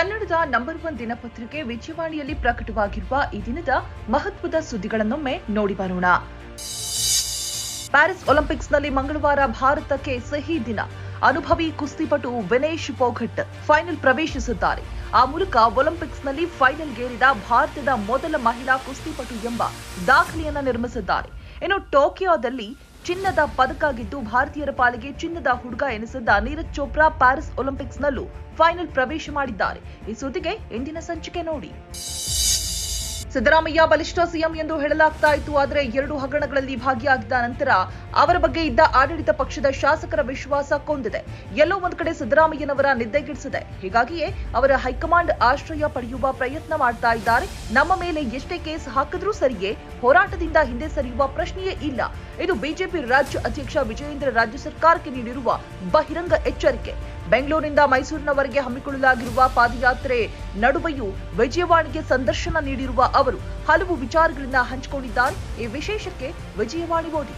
ಕನ್ನಡದ number one ದಿನಪತ್ರಿಕೆ ವಿಜಯವಾಣಿಯಲ್ಲಿ ಪ್ರಕಟವಾಗಿರುವ ಈ ದಿನದ ಮಹತ್ವದ ಸುದ್ದಿಗಳನ್ನೊಮ್ಮೆ ನೋಡಿ ಬರೋಣ. ಪ್ಯಾರಿಸ್ ಒಲಿಂಪಿಕ್ಸ್ನಲ್ಲಿ ಮಂಗಳವಾರ ಭಾರತಕ್ಕೆ ಸಹಿ ದಿನ. ಅನುಭವಿ ಕುಸ್ತಿಪಟು ವಿನೇಶ್ ಪೋಘಟ್ ಫೈನಲ್ ಪ್ರವೇಶಿಸಿದ್ದಾರೆ. ಆ ಮೂಲಕ ಒಲಿಂಪಿಕ್ಸ್ನಲ್ಲಿ ಫೈನಲ್ಗೇರಿದ ಭಾರತದ ಮೊದಲ ಮಹಿಳಾ ಕುಸ್ತಿಪಟು ಎಂಬ ದಾಖಲೆಯನ್ನು ನಿರ್ಮಿಸಿದ್ದಾರೆ. ಇನ್ನು ಟೋಕಿಯೋದಲ್ಲಿ ಚಿನ್ನದ ಪದಕ ಗೆದ್ದು ಭಾರತೀಯರ ಪಾಲಿಗೆ ಚಿನ್ನದ ಹುಡುಗ ಎನಿಸಿದ್ದ ನೀರಜ್ ಚೋಪ್ರಾ ಪ್ಯಾರಿಸ್ ಒಲಿಂಪಿಕ್ಸ್ನಲ್ಲೂ ಫೈನಲ್ ಪ್ರವೇಶ ಮಾಡಿದ್ದಾರೆ. ಈ ಸುದ್ದಿಗೆ ಇಂದಿನ ಸಂಚಿಕೆ ನೋಡಿ. ಸಿದ್ದರಾಮಯ್ಯ ಬಲಿಷ್ಠ ಸಿಎಂ ಎಂದು ಹೇಳಲಾಗ್ತಾ ಇತ್ತು, ಆದರೆ ಎರಡು ಹಗರಣಗಳಲ್ಲಿ ಭಾಗಿಯಾಗಿದ್ದ ನಂತರ ಅವರ ಬಗ್ಗೆ ಇದ್ದ ಆಡಳಿತ ಪಕ್ಷದ ಶಾಸಕರ ವಿಶ್ವಾಸ ಕೊಂದಿದೆ. ಎಲ್ಲೋ ಒಂದು ಕಡೆ ಸಿದ್ದರಾಮಯ್ಯನವರ ನಿದ್ದೆಗಿಡಿಸಿದೆ. ಹೀಗಾಗಿಯೇ ಅವರ ಹೈಕಮಾಂಡ್ ಆಶ್ರಯ ಪಡೆಯುವ ಪ್ರಯತ್ನ ಮಾಡ್ತಾ ಇದ್ದಾರೆ. ನಮ್ಮ ಮೇಲೆ ಎಷ್ಟೇ ಕೇಸ್ ಹಾಕಿದ್ರೂ ಸರಿಯೇ, ಹೋರಾಟದಿಂದ ಹಿಂದೆ ಸರಿಯುವ ಪ್ರಶ್ನೆಯೇ ಇಲ್ಲ. ಇದು ಬಿಜೆಪಿ ರಾಜ್ಯ ಅಧ್ಯಕ್ಷ ವಿಜಯೇಂದ್ರ ರಾಜ್ಯ ಸರ್ಕಾರಕ್ಕೆ ನೀಡಿರುವ ಬಹಿರಂಗ ಎಚ್ಚರಿಕೆ. ಬೆಂಗಳೂರಿನಿಂದ ಮೈಸೂರಿನವರೆಗೆ ಹಮ್ಮಿಕೊಳ್ಳಲಾಗಿರುವ ಪಾದಯಾತ್ರೆ ನಡುವೆಯೂ ವಿಜಯವಾಣಿಗೆ ಸಂದರ್ಶನ ನೀಡಿರುವ ಅವರು ಹಲವು ವಿಚಾರಗಳನ್ನ ಹಂಚಿಕೊಂಡಿದ್ದಾರೆ. ಈ ವಿಶೇಷಕ್ಕೆ ವಿಜಯವಾಣಿ ಓದಿ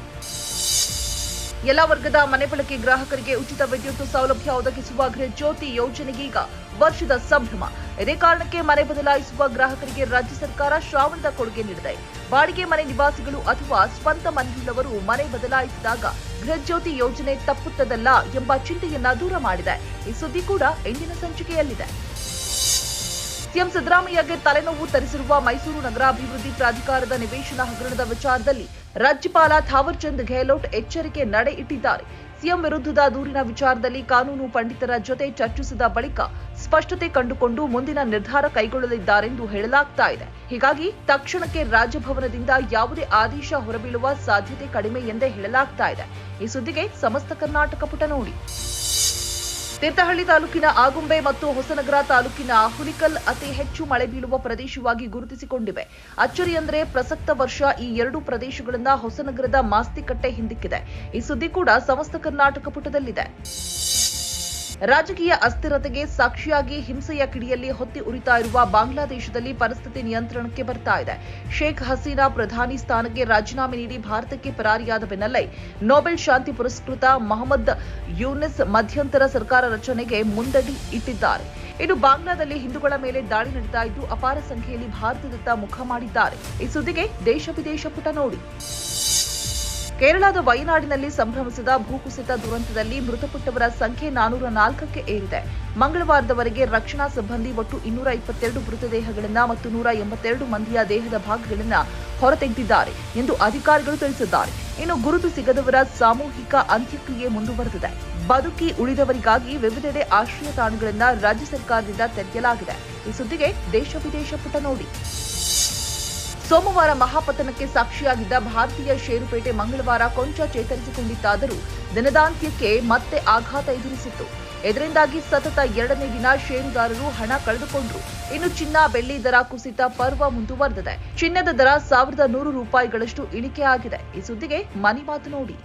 ಎಲ್ಲ ವರ್ಗದ ಮನೆ ಬಳಕೆ ಗ್ರಾಹಕರಿಗೆ ಉಚಿತ ವಿದ್ಯುತ್ ಸೌಲಭ್ಯ ಒದಗಿಸುವ ಗೃಹ ಜ್ಯೋತಿ ಯೋಜನೆಗೀಗ ವರ್ಷದ ಸಂಭ್ರಮ. ಇದೇ ಕಾರಣಕ್ಕೆ ಮನೆ ಬದಲಾಯಿಸುವ ಗ್ರಾಹಕರಿಗೆ ರಾಜ್ಯ ಸರ್ಕಾರ ಶ್ರಾವಣದ ಕೊಡುಗೆ ನೀಡಿದೆ. ಬಾಡಿಗೆ ಮನೆ ನಿವಾಸಿಗಳು ಅಥವಾ ಸ್ವಂತ ಮನೆಯುಳ್ಳವರು ಮನೆ ಬದಲಾಯಿಸಿದಾಗ ಗೃಹಜ್ಯೋತಿ ಯೋಜನೆ ತಪ್ಪುತ್ತದಲ್ಲ ಎಂಬ ಚಿಂತೆಯನ್ನ ದೂರ ಮಾಡಿದೆ. ಈ ಸುದ್ದಿ ಕೂಡ ಇಂದಿನ ಸಂಚಿಕೆಯಲ್ಲಿದೆ. ಸಿಎಂ ಸಿದ್ದರಾಮಯ್ಯಗೆ ತಲೆನೋವು ತರಿಸಿರುವ ಮೈಸೂರು ನಗರಾಭಿವೃದ್ಧಿ ಪ್ರಾಧಿಕಾರದ ನಿವೇಶನ ಹಗರಣದ ವಿಚಾರದಲ್ಲಿ ರಾಜ್ಯಪಾಲ ಥಾವರ್ಚಂದ್ ಗೆಹ್ಲೋಟ್ ಎಚ್ಚರಿಕೆ ನಡೆ ಇಟ್ಟಿದ್ದಾರೆ ಸಿಎಂ ವಿರುದ್ಧದ ದೂರಿನ ವಿಚಾರದಲ್ಲಿ ಕಾನೂನು ಪಂಡಿತರ ಜೊತೆ ಚರ್ಚಿಸಿದ ಬಳಿಕ ಸ್ಪಷ್ಟತೆ ಕಂಡುಕೊಂಡು ಮುಂದಿನ ನಿರ್ಧಾರ ಕೈಗೊಳ್ಳಲಿದ್ದಾರೆಂದು ಹೇಳಲಾಗ್ತಾ ಇದೆ. ಹೀಗಾಗಿ ತಕ್ಷಣಕ್ಕೆ ರಾಜಭವನದಿಂದ ಯಾವುದೇ ಆದೇಶ ಹೊರಬೀಳುವ ಸಾಧ್ಯತೆ ಕಡಿಮೆ ಎಂದೇ ಹೇಳಲಾಗ್ತಾ ಇದೆ. ಈ ಸುದ್ದಿಗೆ ಸಮಸ್ತ ಕರ್ನಾಟಕ ಪುಟ ನೋಡಿ. ತೀರ್ಥಹಳ್ಳಿ ತಾಲೂಕಿನ ಆಗುಂಬೆ ಮತ್ತು ಹೊಸನಗರ ತಾಲೂಕಿನ ಹುಲಿಕಲ್ ಅತಿ ಹೆಚ್ಚು ಮಳೆ ಬೀಳುವ ಪ್ರದೇಶವಾಗಿ ಗುರುತಿಸಿಕೊಂಡಿವೆ. ಅಚ್ಚರಿ ಅಂದರೆ ಪ್ರಸಕ್ತ ವರ್ಷ ಈ ಎರಡು ಪ್ರದೇಶಗಳನ್ನ ಹೊಸನಗರದ ಮಾಸ್ತಿಕಟ್ಟೆ ಹಿಂದಿಕ್ಕಿದೆ. ಈ ಸುದ್ದಿ ಕೂಡ ಸಮಸ್ತ ಕರ್ನಾಟಕ ಪುಟದಲ್ಲಿದೆ. ರಾಜಕೀಯ ಅಸ್ಥಿರತೆಗೆ ಸಾಕ್ಷಿಯಾಗಿ ಹಿಂಸೆಯ ಕಿಡಿಯಲ್ಲಿ ಹೊತ್ತಿ ಉರಿತಾ ಇರುವ ಬಾಂಗ್ಲಾದೇಶದಲ್ಲಿ ಪರಿಸ್ಥಿತಿ ನಿಯಂತ್ರಣಕ್ಕೆ ಬರ್ತಾ ಇದೆ. ಶೇಖ್ ಹಸೀನಾ ಪ್ರಧಾನಿ ಸ್ಥಾನಕ್ಕೆ ರಾಜೀನಾಮೆ ನೀಡಿ ಭಾರತಕ್ಕೆ ಪರಾರಿಯಾದ ಬೆನ್ನಲ್ಲೇ ನೊಬೆಲ್ ಶಾಂತಿ ಪುರಸ್ಕೃತ ಮೊಹಮ್ಮದ್ ಯೂನಿಸ್ ಮಧ್ಯಂತರ ಸರ್ಕಾರ ರಚನೆಗೆ ಮುಂದಡಿ ಇಟ್ಟಿದ್ದಾರೆ. ಇನ್ನು ಬಾಂಗ್ಲಾದಲ್ಲಿ ಹಿಂದೂಗಳ ಮೇಲೆ ದಾಳಿ ನಡೀತಾ ಇದ್ದು, ಅಪಾರ ಸಂಖ್ಯೆಯಲ್ಲಿ ಭಾರತದತ್ತ ಮುಖ ಮಾಡಿದ್ದಾರೆ. ಈ ಸುದ್ದಿಗೆ ದೇಶ ವಿದೇಶ ಪುಟ ನೋಡಿ. ಕೇರಳದ ವಯನಾಡಿನಲ್ಲಿ ಸಂಭ್ರಮಿಸಿದ ಭೂಕುಸಿತ ದುರಂತದಲ್ಲಿ ಮೃತಪಟ್ಟವರ ಸಂಖ್ಯೆ ನಾನೂರ ನಾಲ್ಕಕ್ಕೆ ಏರಿದೆ. ಮಂಗಳವಾರದವರೆಗೆ ರಕ್ಷಣಾ ಸಿಬ್ಬಂದಿ ಒಟ್ಟು ಇನ್ನೂರ ಇಪ್ಪತ್ತೆರಡು ಮೃತದೇಹಗಳನ್ನು ಮತ್ತು ನೂರ ಎಂಬತ್ತೆರಡು ಮಂದಿಯ ದೇಹದ ಭಾಗಗಳನ್ನು ಹೊರತೆಗೆದಿದ್ದಾರೆ ಎಂದು ಅಧಿಕಾರಿಗಳು ತಿಳಿಸಿದ್ದಾರೆ. ಇನ್ನು ಗುರುತು ಸಿಗದವರ ಸಾಮೂಹಿಕ ಅಂತ್ಯಕ್ರಿಯೆ ಮುಂದುವರೆದಿದೆ. ಬದುಕಿ ಉಳಿದವರಿಗಾಗಿ ವಿವಿಧೆಡೆ ಆಶ್ರಯ ತಾಣಗಳನ್ನು ರಾಜ್ಯ ಸರ್ಕಾರದಿಂದ ತೆರೆಯಲಾಗಿದೆ. ಈ ಸುದ್ದಿಗೆ ದೇಶ ವಿದೇಶ ಪುಟ ನೋಡಿ. ಸೋಮವಾರ ಮಹಾಪತನಕ್ಕೆ ಸಾಕ್ಷಿಯಾಗಿದ್ದ ಭಾರತೀಯ ಷೇರುಪೇಟೆ ಮಂಗಳವಾರ ಕೊಂಚ ಚೇತರಿಸಿಕೊಂಡಿತ್ತಾದರೂ ದಿನದಾಂತ್ಯಕ್ಕೆ ಮತ್ತೆ ಆಘಾತ ಎದುರಿಸಿತ್ತು. ಇದರಿಂದಾಗಿ ಸತತ ಎರಡನೇ ದಿನ ಷೇರುದಾರರು ಹಣ ಕಳೆದುಕೊಂಡ್ರು. ಇನ್ನು ಚಿನ್ನ, ಬೆಳ್ಳಿ ದರ ಕುಸಿತ ಪರ್ವ ಮುಂದುವರೆದಿದೆ. ಚಿನ್ನದ ದರ ಸಾವಿರದ ನೂರು ರೂಪಾಯಿಗಳಷ್ಟು ಇಳಿಕೆ ಆಗಿದೆ ಈ ಸುದ್ದಿಗೆ ಮನಿ ಮಾತು ನೋಡಿ.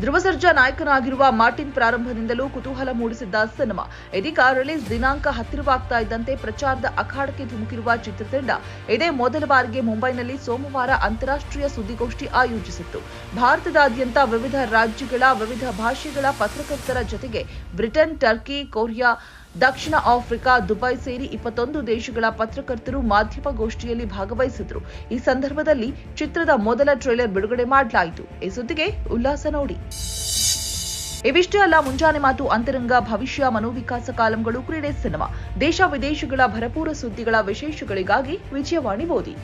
ಧ್ರುವ ಸರ್ಜಾ ನಾಯಕನಾಗಿರುವ ಮಾರ್ಟಿನ್ ಪ್ರಾರಂಭದಿಂದಲೂ ಕುತೂಹಲ ಮೂಡಿಸಿದ್ದ ಸಿನಿಮಾ. ಇದೀಗ ರಿಲೀಸ್ ದಿನಾಂಕ ಹತ್ತಿರವಾಗ್ತಾ ಇದ್ದಂತೆ ಪ್ರಚಾರದ ಅಖಾಡಕ್ಕೆ ಧುಮುಕಿರುವ ಚಿತ್ರತಂಡ. ಇದೇ ಮೊದಲ ಬಾರಿಗೆ ಮುಂಬೈನಲ್ಲಿ ಸೋಮವಾರ ಅಂತಾರಾಷ್ಟ್ರೀಯ ಸುದ್ದಿಗೋಷ್ಠಿ ಆಯೋಜಿಸಿತ್ತು. ಭಾರತದಾದ್ಯಂತ ವಿವಿಧ ರಾಜ್ಯಗಳ, ವಿವಿಧ ಭಾಷೆಗಳ ಪತ್ರಕರ್ತರ ಜೊತೆಗೆ ಬ್ರಿಟನ್, ಟರ್ಕಿ, ಕೊರಿಯಾ ದಕ್ಷಿಣ ಆಫ್ರಿಕಾ, ದುಬೈ ಸೇರಿ ಇಪ್ಪತ್ತೊಂದು ದೇಶಗಳ ಪತ್ರಕರ್ತರು ಮಾಧ್ಯಮ ಗೋಷ್ಠಿಯಲ್ಲಿ ಭಾಗವಹಿಸಿದ್ರು. ಈ ಸಂದರ್ಭದಲ್ಲಿ ಚಿತ್ರದ ಮೊದಲ ಟ್ರೇಲರ್ ಬಿಡುಗಡೆ ಮಾಡಲಾಯಿತು. ಈ ಸುದ್ದಿಗೆ ಉಲ್ಲಾಸ ನೋಡಿ. ಇವಿಷ್ಟೇ ಅಲ್ಲ, ಮುಂಜಾನೆ ಮಾತು ಅಂತರಂಗ, ಭವಿಷ್ಯ, ಮನೋವಿಕಾಸ ಕಾಲಂಗಳು, ಕ್ರೀಡೆ, ಸಿನಿಮಾ. ದೇಶ ವಿದೇಶಗಳ ಭರಪೂರ ಸುದ್ದಿಗಳ ವಿಶೇಷಗಳಿಗಾಗಿ ವಿಜಯವಾಣಿ ಓದಿ.